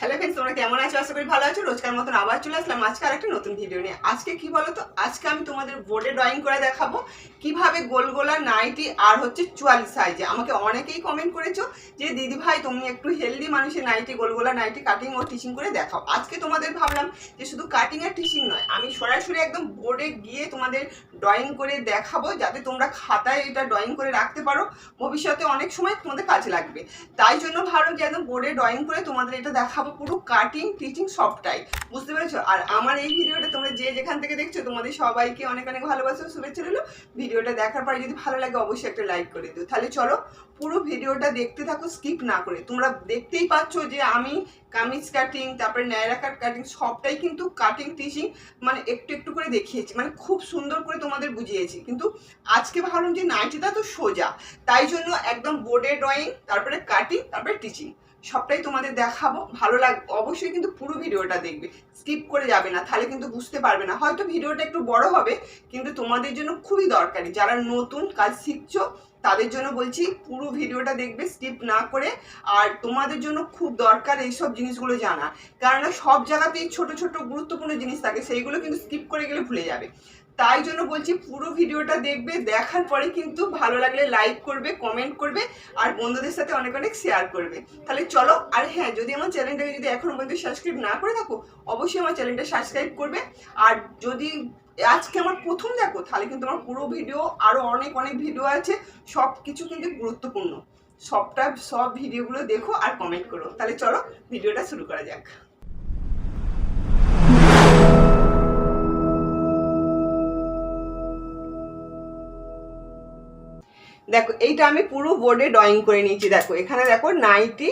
Hello friends তোমরা কেমন আছো? আশা করি ভালো আছো। রোজকার মতন আবার চলে আসলাম আজকে আরেকটা নতুন ভিডিও নিয়ে। আজকে কি বলো তো আজকে আমি তোমাদের বোর্ডে ড্রয়িং করে দেখাবো কীভাবে গোল গোলা নাইটি আর হচ্ছে চুয়াল্লিশ সাইজে আমাকে অনেকেই কমেন্ট করেছ যে, দিদি ভাই, তুমি একটু হেলদি মানুষের নাইটি গোলগোলা নাইটি কাটিং ও টিচিং করে দেখাও। আজকে তোমাদের ভাবলাম যে, শুধু কাটিং আর টিচিং নয়, আমি সরাসরি একদম বোর্ডে গিয়ে তোমাদের ড্রয়িং করে দেখাবো, যাতে তোমরা খাতায় এটা ড্রয়িং করে রাখতে পারো। ভবিষ্যতে অনেক সময় তোমাদের কাজে লাগবে। তাই জন্য ভালো যে, একদম বোর্ডে ড্রয়িং করে তোমাদের এটা দেখাবো। পুরো কাটিং টিচিং সবটাই। বুঝতে পেরেছ? আর আমার এই ভিডিওটা তোমরা যে যেখান থেকে দেখছ, তোমাদের সবাইকে অনেক অনেক ভালোবাসা শুভেচ্ছা রইল। ভিডিওটা দেখার পরে যদি ভালো লাগে, অবশ্যই একটা লাইক করে দিও। তাহলে চলো, পুরো ভিডিওটা দেখতে থাকো স্কিপ না করে। তোমরা দেখতেই পাচ্ছ যে আমি কামিজ কাটিং তারপরে ন্যায়রা কাট কাটিং সবটাই কিন্তু কাটিং টিচিং মানে একটু একটু করে দেখিয়েছি। মানে খুব সুন্দর করে তোমাদের বুঝিয়েছি। কিন্তু আজকে ভাবলাম যে নাইটিটা তো সোজা। তাই জন্য একদম বোর্ডে ড্রয়িং তারপরে কাটিং তারপরে টিচিং সবটাই তোমাদের দেখাবো, ভালো লাগ, অবশ্যই কিন্তু পুরো ভিডিওটা দেখবে স্কিপ করে যাবে না, তাহলে কিন্তু বুঝতে পারবে না। হয়তো ভিডিওটা একটু বড় হবে, কিন্তু তোমাদের জন্য খুবই দরকারি। যারা নতুন কাজ শিখছো তাদের জন্য বলছি, পুরো ভিডিওটা দেখবে স্কিপ না করে। আর তোমাদের জন্য খুব দরকার এইসব জিনিসগুলো জানা। কেননা সব জায়গাতেই ছোট ছোট, গুরুত্বপূর্ণ জিনিস থাকে, সেইগুলো কিন্তু স্কিপ করে গেলে ভুলে যাবে। তাই জন্য বলছি, পুরো ভিডিওটা দেখবে, দেখার পরে কিন্তু ভালো লাগলে লাইক করবে কমেন্ট করবে, আর বন্ধুদের সাথে অনেক অনেক শেয়ার করবে। তাহলে চলো, আর হ্যাঁ যদি আমার চ্যানেলটাকে যদি এখনও পর্যন্ত সাবস্ক্রাইব না করে থাকো, অবশ্যই আমার চ্যানেলটা সাবস্ক্রাইব করবে। আর যদি আজকে আমার প্রথম দেখো, তাহলে কিন্তু আমার পুরো ভিডিও আরও অনেক অনেক ভিডিও আছে। সব কিছু কিন্তু গুরুত্বপূর্ণ। সবটা, সব ভিডিওগুলো দেখো আর কমেন্ট করো। তাহলে চলো ভিডিওটা শুরু করা যাক। দেখো, এইটা আমি পুরো বোর্ডে ড্রয়িং করে নিয়েছি। দেখো, এখানে দেখো নাইটি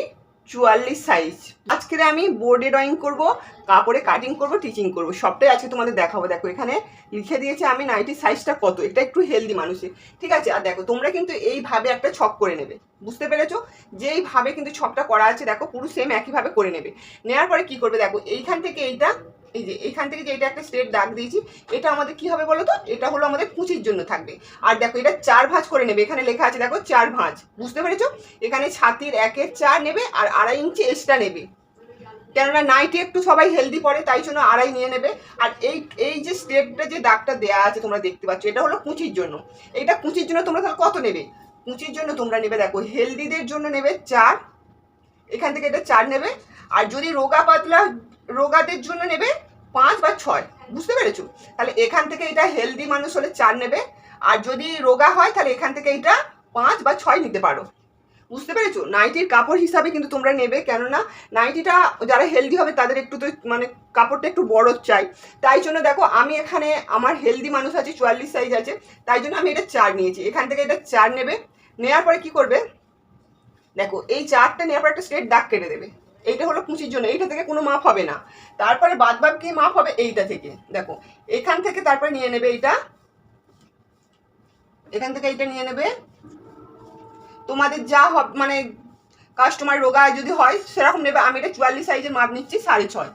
চুয়াল্লিশ সাইজ আজকে আমি বোর্ডে ড্রয়িং করব, কাপড়ে কাটিং করব টিচিং করব। সবটাই আজকে তোমাদের দেখাবো। দেখো, এখানে লিখে দিয়েছে আমি নাইটির সাইজটা কত। এটা একটু হেলদি মানুষের। ঠিক আছে? আর দেখো, তোমরা কিন্তু এইভাবে একটা ছক করে নেবে। বুঝতে পেরেছ? যেইভাবে কিন্তু ছকটা করা আছে, দেখো, পুরো সেম একইভাবে করে নেবে। নেওয়ার পরে কি করবে? দেখো, এইখান থেকে এইটা এই যে এখান থেকে যে এটা একটা স্ট্রেট দাগ দিয়েছি, এটা আমাদের কি হবে বলো তো এটা হলো আমাদের কুচির জন্য থাকবে। আর দেখো, এটা চার ভাঁজ করে নেবে। এখানে লেখা আছে, দেখো, চার ভাঁজ। বুঝতে পেরেছ? এখানে ছাতির একের চার নেবে আর আড়াই ইঞ্চি এক্সট্রা নেবে। কেননা নাইটে একটু সবাই হেলদি পরে তাই জন্য আড়াই নিয়ে নেবে। আর এই এই যে স্টেপটা যে দাগটা দেয়া আছে তোমরা দেখতে পাচ্ছ, এটা হলো কুচির জন্য। এটা কুচির জন্য তোমরা তাহলে কত নেবে? কুচির জন্য তোমরা নেবে, দেখো হেলদিদের জন্য নেবে চার। এখান থেকে এটা চার নেবে। আর যদি রোগা পাতলা রোগাদের জন্য নেবে পাঁচ বা ছয়, বুঝতে পেরেছ? তাহলে এখান থেকে এটা হেলদি মানুষ হলে চার নেবে। আর যদি রোগা হয়, তাহলে এখান থেকে এটা পাঁচ বা ছয় নিতে পারো। বুঝতে পেরেছ? নাইটির কাপড় হিসাবে কিন্তু তোমরা নেবে, কেননা নাইটিটা যারা হেলদি হবে, তাদের একটু তো মানে কাপড়টা একটু বড় চাই। তাই জন্য দেখো, আমি এখানে আমার হেলদি মানুষ আছে, চুয়াল্লিশ সাইজ আছে, তাই জন্য আমি এটা চার নিয়েছি। এখান থেকে এটা চার নেবে। নেওয়ার পরে কি করবে? দেখো, এই চারটা নেওয়ার পর একটা স্ট্রেট দাগ কেটে দেবে। এইটা হলো কুচির জন্য, এইটা থেকে কোনো মাপ হবে না। তারপরে বাদ বাদ কি মাপ হবে? এইটা থেকে। দেখো, এখান থেকে তারপরে নিয়ে নেবে এইটা। এখান থেকে এইটা নিয়ে নেবে। তোমাদের যা হবে মানে কাস্টমার রোগা যদি হয়, সেরকম নেবে। আমি এটা চুয়াল্লিশ সাইজের মাপ নিচ্ছি, সাড়ে ছয়।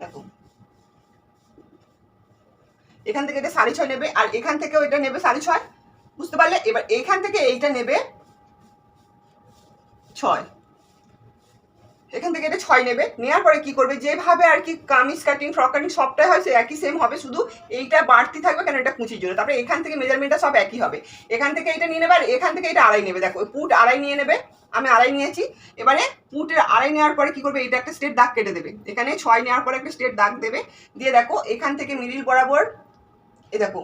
দেখো। এখান থেকে এটা সাড়ে ছয় নেবে, আর এখান থেকে ওইটা নেবে সাড়ে ছয়। বুঝতে পারলে? এবার এখান থেকে এইটা নেবে ছয়। এখান থেকে এটা ছয় নেবে। নেওয়ার পরে কি করবে? যেভাবে আর কি কামিজ কাটিং ফ্রক কাটিং সবটাই হয় সে একই সেম হবে। শুধু এইটা বাড়তি থাকবে কেন? এটা কুচির জন্য। তারপরে এখান থেকে মেজারমেন্টটা সব একই হবে। এখান থেকে এটা নিয়ে নেবে আর এখান থেকে এটা আড়াই নেবে। দেখো পুট আড়াই নিয়ে নেবে। আমি আড়াই নিয়েছি। এবারে পুটের আড়াই নেওয়ার পরে কি করবে? এটা একটা স্টেট দাগ কেটে দেবে। এখানে ছয় নেওয়ার পরে একটা স্টেট দাগ দেবে। দিয়ে দেখো, এখান থেকে মিডিল বরাবর এ দেখো,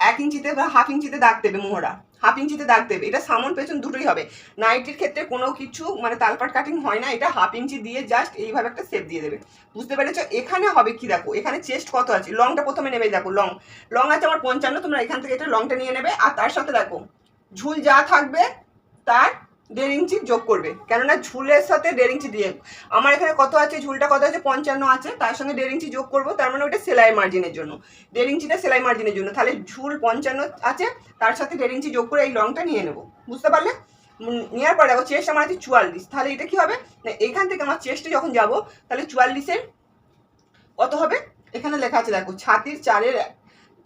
এক ইঞ্চিতে বা হাফ ইঞ্চিতে দাগ দেবে মোহরা। হাফ ইঞ্চিতে দাগ দেবে। এটা সামন পেছন দুটোই হবে। নাইটির ক্ষেত্রে কোনো কিছু মানে তালপাট কাটিং হয় না, এটা হাফ ইঞ্চি দিয়ে জাস্ট এইভাবে একটা সেপ দিয়ে দেবে। বুঝতে পেরেছ? এখানে হবে কি দেখো? এখানে চেস্ট কত আছে? লংটা প্রথমে নেবে দেখো লং লং আছে আমার পঞ্চান্ন, তোমরা এখান থেকে এটা লংটা নিয়ে নেবে। আর তার সাথে দেখো, ঝুল যা থাকবে, তার দেড় ইঞ্চি যোগ করবে। কেননা ঝুলের সাথে দেড় ইঞ্চি দিয়ে আমার এখানে কত আছে? ঝুলটা কত আছে? পঞ্চান্ন আছে। তার সঙ্গে দেড় ইঞ্চি যোগ করব। তার মানে ওটা সেলাই মার্জিনের জন্য। দেড় ইঞ্চিটা সেলাই মার্জিনের জন্য। তাহলে ঝুল পঞ্চান্ন আছে। তার সাথে দেড় ইঞ্চি যোগ করে এই লংটা নিয়ে নেব। বুঝতে পারলে? নেওয়ার পরে দেখো চেস্ট আমার আছে চুয়াল্লিশ। তাহলে এটা কি হবে? না, এখান থেকে আমার চেস্টে যখন যাব, তাহলে চুয়াল্লিশের কত হবে? এখানে লেখা আছে, দেখো, ছাতির চারের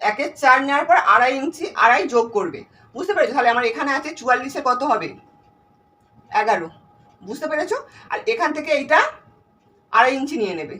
একের চার নেওয়ার পর আড়াই ইঞ্চি, আড়াই যোগ করবে। বুঝতে পেরেছ? তাহলে আমার এখানে আছে চুয়াল্লিশে কত হবে? এগারো। বুঝতে পেরেছ? আর এখান থেকে এইটা আড়াই ইঞ্চি নিয়ে নেবে।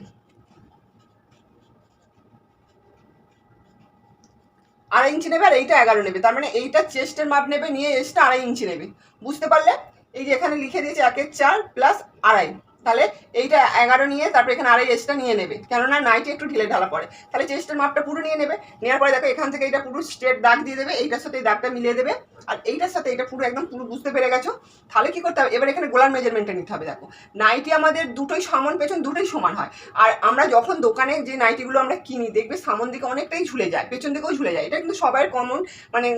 আড়াই ইঞ্চি নেবে আর এইটা এগারো নেবে। তার মানে এইটা চেস্টের মাপ নেবে, নিয়ে এসটা আড়াই ইঞ্চি নেবে। বুঝতে পারলে? এই যে এখানে লিখে দিয়েছে একের চার প্লাস আড়াই। তাহলে এইটা এগারো নিয়ে তারপরে এখানে আড়াই এক্সট্রা নিয়ে নেবে। কেননা নাইটে একটু ঢিলে ঢালা পড়ে। তাহলে চেস্টের মাপটা পুরো নিয়ে নেবে। নেওয়ার পরে দেখো এখান থেকে এটা পুরো স্ট্রেট দাগ দিয়ে দেবে। এইটার সাথে এই দাগটা মিলিয়ে দেবে। আর এইটার সাথে এটা পুরো একদম পুরো বুঝতে পেরে গেছো। তাহলে কি করতে হবে? এবার এখানে গোলার মেজারমেন্টটা নিতে হবে দেখো। নাইটি আমাদের দুটোই সামন, পেছন দুটোই সমান হয়। আর আমরা যখন দোকানে যে নাইটিগুলো আমরা কিনি, দেখবে সামন দিকে অনেকটাই ঝুলে যায়, পেছন দিকেও ঝুলে যায়। এটা কিন্তু সবার কমন মানে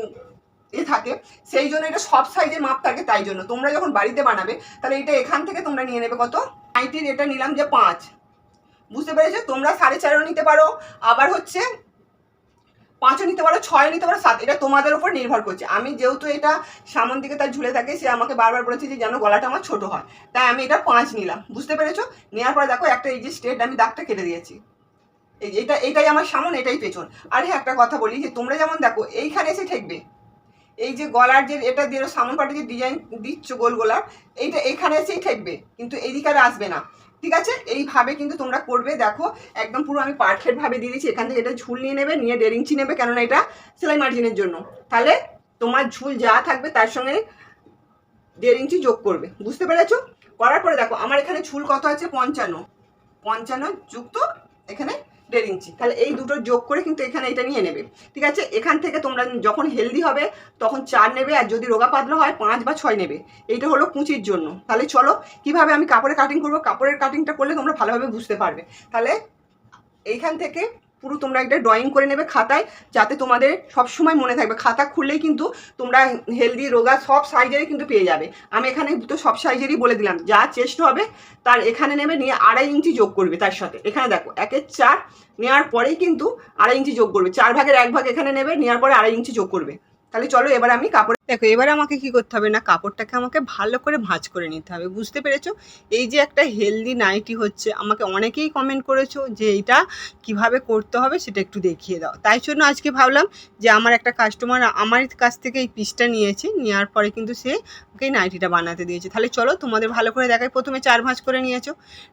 এ থাকে, সেই জন্য এটা সব সাইজের মাপ থাকে তাই জন্য। তোমরা যখন বাড়িতে বানাবে, তাহলে এটা এখান থেকে তোমরা নিয়ে নেবে কত? নাইটির এটা নিলাম যে পাঁচ। বুঝতে পেরেছ? তোমরা সাড়ে চারও নিতে পারো, আবার হচ্ছে পাঁচও নিতে পারো, ছয়ও নিতে পারো, সাত। এটা তোমাদের উপর নির্ভর করছে। আমি যেহেতু এটা সামন দিকে তার ঝুলে থাকে, সে আমাকে বারবার বলেছে যে যেন গলাটা আমার ছোট হয়। তাই আমি এটা পাঁচ নিলাম। বুঝতে পেরেছ? নেওয়ার পরে দেখো একটা এই যে স্টেট আমি দাগটা কেটে দিয়েছি। এটা, এটাই আমার সামন, এটাই পেছন। আর হ্যাঁ একটা কথা বলি যে তোমরা যেমন দেখো, এইখানে এসে ঠেকবে। এই যে গলার যে এটা দিয়ে সামন পাটে যে ডিজাইন দিচ্ছ গোল গোলার এইটা এখানে এসেই ঠেকবে, কিন্তু এদিকে আর আসবে না। ঠিক আছে? এইভাবে কিন্তু তোমরা করবে, দেখো, একদম পুরো আমি পারফেক্ট ভাবে দিয়ে দিচ্ছি এখান থেকে এটা ঝুল নিয়ে নেবে, নিয়ে দেড় ইঞ্চি নেবে, কেননা এটা সেলাই মার্জিনের জন্য। তাহলে তোমার ঝুল যা থাকবে তার সঙ্গে দেড় ইঞ্চি যোগ করবে। বুঝতে পেরেছ? করার পরে দেখো, আমার এখানে ঝুল কত আছে? পঞ্চান্ন। পঞ্চান্ন যুক্ত এখানে দেড় ইঞ্চি। তাহলে এই দুটো যোগ করে কিন্তু এখানে এটা নিয়ে নেবে। ঠিক আছে? এখান থেকে তোমরা যখন হেলদি হবে, তখন চার নেবে আর যদি রোগা পাতলা হয়, পাঁচ বা ছয় নেবে। এইটা হলো কুচির জন্য। তাহলে চলো, কীভাবে আমি কাপড়ে কাটিং করব? কাপড়ের কাটিংটা করলে তোমরা ভালোভাবে বুঝতে পারবে। তাহলে এইখান থেকে পুরো তোমরা একটা ড্রয়িং করে নেবে খাতায়, যাতে তোমাদের সব সময় মনে থাকবে। খাতা খুললেই কিন্তু তোমরা হেলদি রোগা সব সাইজেরই কিন্তু পেয়ে যাবে। আমি এখানে তো সব সাইজেরই বলে দিলাম। যা চেস্ট হবে, তার এখানে নেবে, নিয়ে আড়াই ইঞ্চি যোগ করবে তার সাথে। এখানে দেখো একের চার নেওয়ার পরেই কিন্তু আড়াই ইঞ্চি যোগ করবে। চার ভাগের এক ভাগ এখানে নেবে নেওয়ার পরে আড়াই ইঞ্চি যোগ করবে। তাহলে চলো এবার আমি কাপড় দেখো, এবার আমাকে কি করতে হবে না? কাপড়টাকে আমাকে ভালো করে ভাঁজ করে নিতে হবে, বুঝতে পেরেছ? এই যে একটা হেলদি নাইটি হচ্ছে, আমাকে অনেকেই কমেন্ট করেছ যে এইটা কীভাবে করতে হবে সেটা একটু দেখিয়ে দাও। তাই জন্য আজকে ভাবলাম যে আমার একটা কাস্টমার আমার কাছ থেকে এই পিসটা নিয়েছে, নেওয়ার পরে কিন্তু সে ওকে নাইটিটা বানাতে দিয়েছে। তাহলে চলো তোমাদের ভালো করে দেখাই। প্রথমে চার ভাঁজ করে নিয়েছো,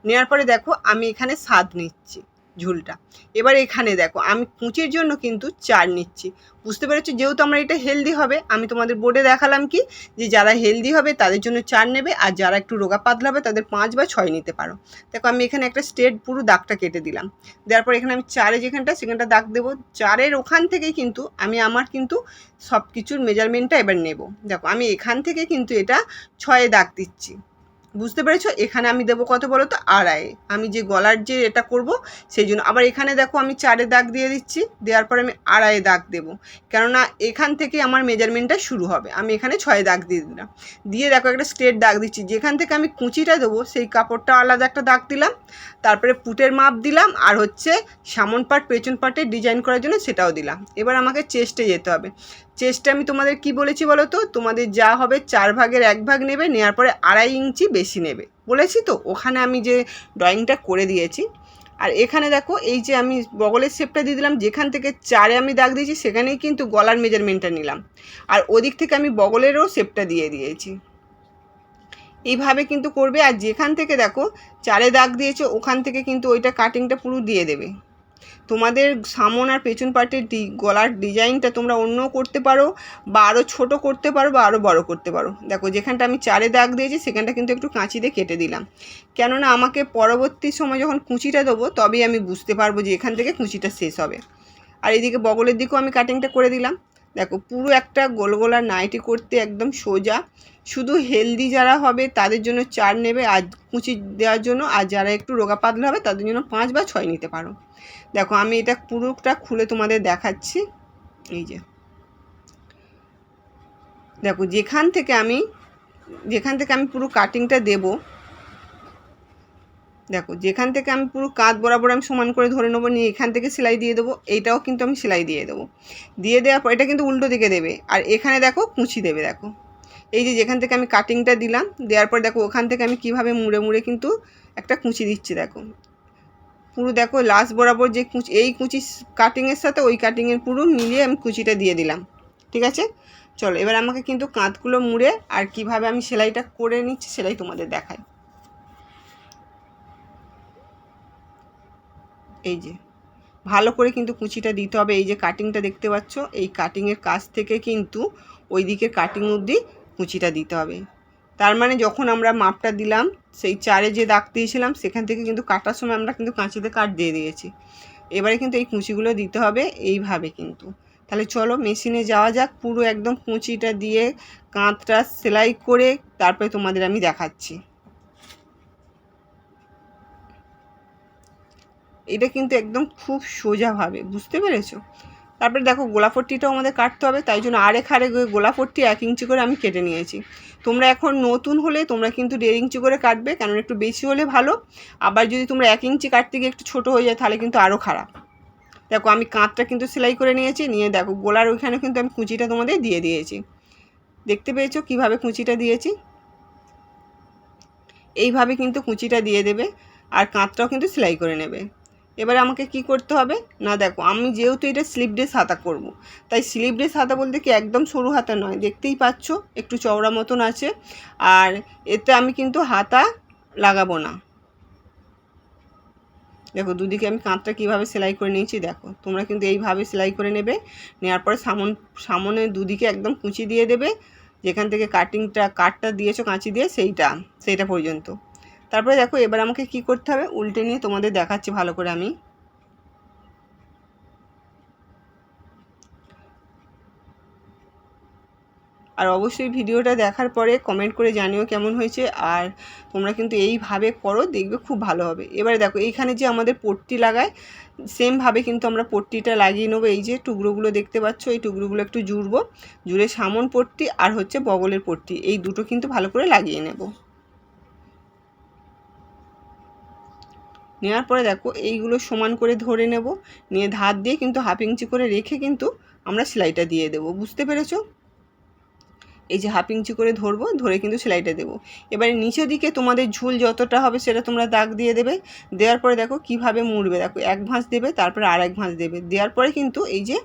নেওয়ার পরে দেখো আমি এখানে স্বাদ নিচ্ছি। ঝুলটা। এবার এখানে দেখো, আমি কুচির জন্য কিন্তু চার নিচ্ছি। বুঝতে পেরেছ? যেহেতু আমার এটা হেলদি হবে, আমি তোমাদের বোর্ডে দেখালাম কি? যে যারা হেলদি হবে তাদের জন্য চার নেবে, আর যারা একটু রোগা পাতলা হবে তাদের পাঁচ বা ছয় নিতে পারো। দেখো, আমি এখানে একটা স্ট্রেট পুরো দাগটা কেটে দিলাম। দেওয়ার পর এখানে আমি চারে যেখানটা, সেখানটা দাগ দেবো। চারের ওখান থেকেই কিন্তু আমি আমার কিন্তু সব কিছুর মেজারমেন্টটা এবার নেব। দেখো, আমি এখান থেকে কিন্তু এটা ছয়ে দাগ দিচ্ছি। বুঝতে পেরেছ? এখানে আমি দেবো কত বলো তো? আড়াই। আমি যে গলার যে এটা করব, সেই জন্য। আবার এখানে দেখো, আমি চারে দাগ দিয়ে দিচ্ছি। দেওয়ার পরে আমি আড়াইয়ে দাগ দেবো। কেননা এখান থেকে আমার মেজারমেন্টটা শুরু হবে। আমি এখানে ছয় দাগ দিয়ে দিলাম। দিয়ে দেখো, একটা স্ট্রেট দাগ দিচ্ছি। যেখান থেকে আমি কুচিটা দেবো, সেই কাপড়টা আলাদা একটা দাগ দিলাম। তারপরে পুটের মাপ দিলাম। আর হচ্ছে সামন পাট, পেছন পাটে ডিজাইন করার জন্য সেটাও দিলাম। এবার আমাকে চেস্টে যেতে হবে। চেস্টে আমি তোমাদের কি বলেছি বলো তো? তোমাদের যা হবে চার ভাগের এক ভাগ নেবে নেওয়ার পরে আড়াই ইঞ্চি বেশি নেবে। বলেছি তো? ওখানে আমি যে ড্রয়িংটা করে দিয়েছি। আর এখানে দেখো, এই যে আমি বগলের শেপটা দিয়ে দিলাম, যেখান থেকে চারে আমি দাগ দিয়েছি, সেখানেই কিন্তু গলার মেজারমেন্টটা নিলাম। আর ওদিক থেকে আমি বগলেরও শেপটা দিয়ে দিয়েছি। এইভাবে কিন্তু করবে। আর যেখান থেকে দেখো, চারে দাগ দিয়েছে, ওখান থেকে কিন্তু ওইটা কাটিংটা পুরো দিয়ে দেবে। তোমাদের সামন আর পেছন পার্টের ডি গলার ডিজাইনটা তোমরা অন্য করতে পারো বা আরও ছোটো করতে পারো বা আরও বড় করতে পারো। দেখো, যেখানটা আমি চারে দাগ দিয়েছি, সেখানটা কিন্তু একটু কাঁচি দিয়ে কেটে দিলাম। কেননা আমাকে পরবর্তী সময় যখন কুঁচিটা দেবো, তবেই আমি বুঝতে পারব যে এখান থেকে কুঁচিটা শেষ হবে। আর এদিকে বগলের দিকেও আমি কাটিংটা করে দিলাম। দেখো, পুরো একটা গোল গোলা নাইটি করতে একদম সোজা। শুধু হেলদি যারা হবে, তাদের জন্য চার নেবে আর কুচি দেওয়ার জন্য, আর যারা একটু রোগা পাতলা হবে, তাদের জন্য পাঁচ বা ছয় নিতে পারো। দেখো, আমি এটা পুরোটা খুলে তোমাদের দেখাচ্ছি। এই যে। দেখো, যেখান থেকে আমি, যেখান থেকে আমি পুরো কাটিংটা দেব দেখো, যেখান থেকে আমি পুরো কাঁধ বরাবর আমি সমান করে ধরে নেব, নিয়ে এখান থেকে সেলাই দিয়ে দেবো, এইটাও কিন্তু আমি সেলাই দিয়ে দেবো। দিয়ে দেওয়ার পর এটা কিন্তু উল্টো দিকে দেবে, আর এখানে দেখো কুঁচি দেবে, দেখো। এই যে যেখান থেকে আমি কাটিংটা দিলাম, দেওয়ার পর দেখো ওখান থেকে আমি কীভাবে মুড়ে মুড়ে কিন্তু একটা কুঁচি দিচ্ছি, দেখো। পুরো দেখো লাস্ট বরাবর যে কুচি, এই কুচি কাটিংয়ের সাথে ওই কাটিংয়ের পুরো মিলিয়ে আমি কুচিটা দিয়ে দিলাম, ঠিক আছে? চলো, এবার আমাকে কিন্তু কাঁধগুলো মুড়ে আর কীভাবে আমি সেলাইটা করে নিচ্ছি সেলাই তোমাদের দেখাই। এই যে, ভালো করে কিন্তু কুচিটা দিতে হবে। এই যে কাটিংটা দেখতে পাচ্ছ, এই কাটিংয়ের কাছ থেকে কিন্তু ওই দিকের কাটিং অবধি কুচিটা দিতে হবে। তার মানে যখন আমরা মাপটা দিলাম, সেই চারে যে দাগ দিয়েছিলাম, সেখান থেকে কিন্তু কাটার সময় আমরা কিন্তু কাঁচিতে কাট দিয়ে দিয়েছি। এবারে কিন্তু এই কুচিগুলো দিতে হবে এইভাবে কিন্তু। তাহলে চলো মেশিনে যাওয়া যাক, পুরো একদম কুচিটা দিয়ে কাঁধটা সেলাই করে তারপরে তোমাদের আমি দেখাচ্ছি। এটা কিন্তু একদম খুব সোজাভাবে বুঝতে পেরেছ? তারপরে দেখো গোলাপট্টিটাও আমাদের কাটতে হবে, তাই জন্য আরেক হারে গোলাপট্টি এক ইঞ্চি করে আমি কেটে নিয়েছি। তোমরা এখন নতুন হলে তোমরা কিন্তু দেড় ইঞ্চি করে কাটবে কারণ একটু বেশি হলে ভালো। আবার যদি তোমরা এক ইঞ্চি কাটতে গিয়ে একটু ছোটো হয়ে যায়, তাহলে কিন্তু আরও খারাপ। দেখো, আমি কাঁধটা কিন্তু সেলাই করে নিয়েছি, নিয়ে দেখো, গোলার ওইখানে কিন্তু আমি কুচিটা তোমাদের দিয়ে দিয়েছি। দেখতে পেয়েছ কীভাবে কুচিটা দিয়েছি? এইভাবে কিন্তু কুচিটা দিয়ে দেবে, আর কাঁধটাও কিন্তু সেলাই করে নেবে। এবারে আমাকে কি করতে হবে? না, দেখো, আমি যেহেতু এটা স্লিপ ড্রেস হাতা করব। তাই স্লিপ ড্রেস হাতা বলতে কি একদম সরু হাতা নয়, দেখতেই পাচ্ছ, একটু চওড়া মতন আছে। আর এতে আমি কিন্তু হাতা লাগাবো না। দেখো, দুদিকে আমি কাঁধটা কীভাবে সেলাই করে নিয়েছি, দেখো। তোমরা কিন্তু এইভাবে সেলাই করে নেবে নেওয়ার পরে সামন, সামনে দুদিকে একদম কুচি দিয়ে দেবে। যেখান থেকে কাটিংটা কাটটা দিয়েছ, কাঁচি দিয়ে, সেইটা সেইটা পর্যন্ত। তারপরে দেখো, এবার আমাকে কি করতে হবে? উল্টে নিয়ে তোমাদের দেখাচ্ছি ভালো করে আমি। আর অবশ্যই ভিডিওটা দেখার পরে কমেন্ট করে জানিও কেমন হয়েছে, আর তোমরা কিন্তু এইভাবে করো, দেখবে খুব ভালো হবে। এবারে দেখো, এইখানে যে আমাদের পট্টি লাগায় সেমভাবে কিন্তু আমরা পট্টিটা লাগিয়ে নেব। এই যে টুকরোগুলো দেখতে পাচ্ছ, এই টুকরোগুলো একটু জুড়বো, জুড়ে সামন পট্টি আর হচ্ছে বগলের পট্টি। এই দুটো কিন্তু ভালো করে লাগিয়ে নেব। নেওয়ার পরে দেখো এইগুলো সমান করে ধরে নেব। নিয়ে ধার দিয়ে কিন্তু হাফ ইঞ্চি করে রেখে কিন্তু আমরা সেলাইটা দিয়ে দেব। বুঝতে পেরেছ? এই যে হাফ ইঞ্চি করে ধরবো, ধরে কিন্তু সেলাইটা দেবো। এবারে নিচের দিকে তোমাদের ঝুল যতটা হবে সেটা তোমরা দাগ দিয়ে দেবে। দেওয়ার পরে দেখো কীভাবে মুড়বে। দেখো এক ভাঁজ দেবে, তারপরে আর এক ভাঁজ দেবে। দেওয়ার পরে কিন্তু এই যে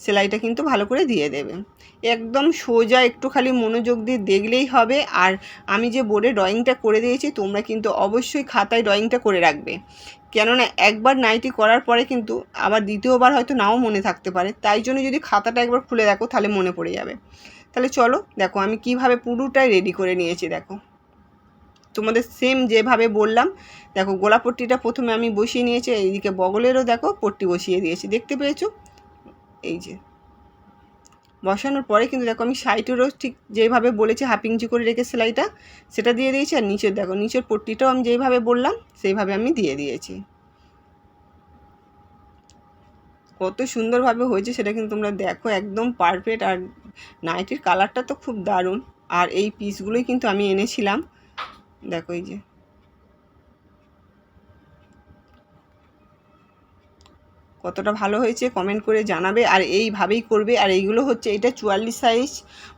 সেলাইটা কিন্তু ভালো করে দিয়ে দেবে। একদম সোজা একটু খালি মনোযোগ দিয়ে দেখলেই হবে। আর আমি যে বোর্ডে ড্রয়িংটা করে দিয়েছি, তোমরা কিন্তু অবশ্যই খাতায় ড্রয়িংটা করে রাখবে। কেননা একবার নাইটি করার পরে কিন্তু আবার দ্বিতীয়বার হয়তো নাও মনে থাকতে পারে। তাই জন্য যদি খাতাটা একবার খুলে দেখো, তাহলে মনে পড়ে যাবে। তাহলে চলো, দেখো আমি কীভাবে পুরোটাই রেডি করে নিয়েছি, দেখো। তোমাদের সেম যেভাবে বললাম, দেখো গোলাপট্টিটা প্রথমে আমি বসিয়ে নিয়েছি, এইদিকে বগলেরও দেখো পট্টি বসিয়ে দিয়েছি। দেখতে পেয়েছ? এই যে। বসানোর পরে কিন্তু দেখো আমি সাইটেরও ঠিক যেভাবে বলেছি হাফ করে রেখে সেলাইটা, সেটা দিয়ে দিয়েছি আর নিচের দেখো, নিচের পট্টিটাও আমি যেইভাবে বললাম, সেইভাবে আমি দিয়ে দিয়েছি। কত সুন্দরভাবে হয়েছে সেটা কিন্তু তোমরা দেখো, একদম পারফেক্ট আর নাইটির কালারটা তো খুব দারুণ। আর এই পিসগুলোই কিন্তু আমি এনেছিলাম। দেখো এই যে। কতটা ভালো হয়েছে কমেন্ট করে জানাবে আর এইভাবেই করবে। আর এইগুলো হচ্ছে, এটা চুয়াল্লিশ সাইজ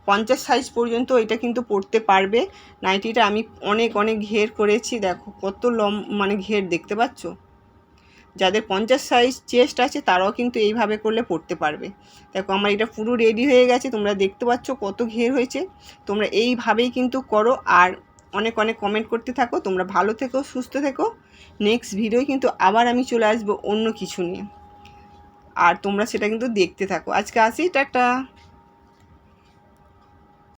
পঞ্চাশ সাইজ পর্যন্ত এটা কিন্তু পড়তে পারবে। নাইটিটা আমি অনেক অনেক ঘের করেছি। দেখো কত লম মানে ঘের দেখতে পাচ্ছ? যাদের পঞ্চাশ সাইজ চেস্ট আছে, তারাও কিন্তু এইভাবে করলে পড়তে পারবে। দেখো আমার এটা পুরো রেডি হয়ে গেছে, তোমরা দেখতে পাচ্ছ কত ঘের হয়েছে। তোমরা এইভাবেই কিন্তু করো আর অনেক অনেক কমেন্ট করতে থাকো। তোমরা ভালো থেকো, সুস্থ থেকো। নেক্সট ভিডিও কিন্তু আবার আমি চলে আসব অন্য কিছু নিয়ে। আর তোমরা সেটা কিন্তু দেখতে থাকো। আজকে আসি টাটা।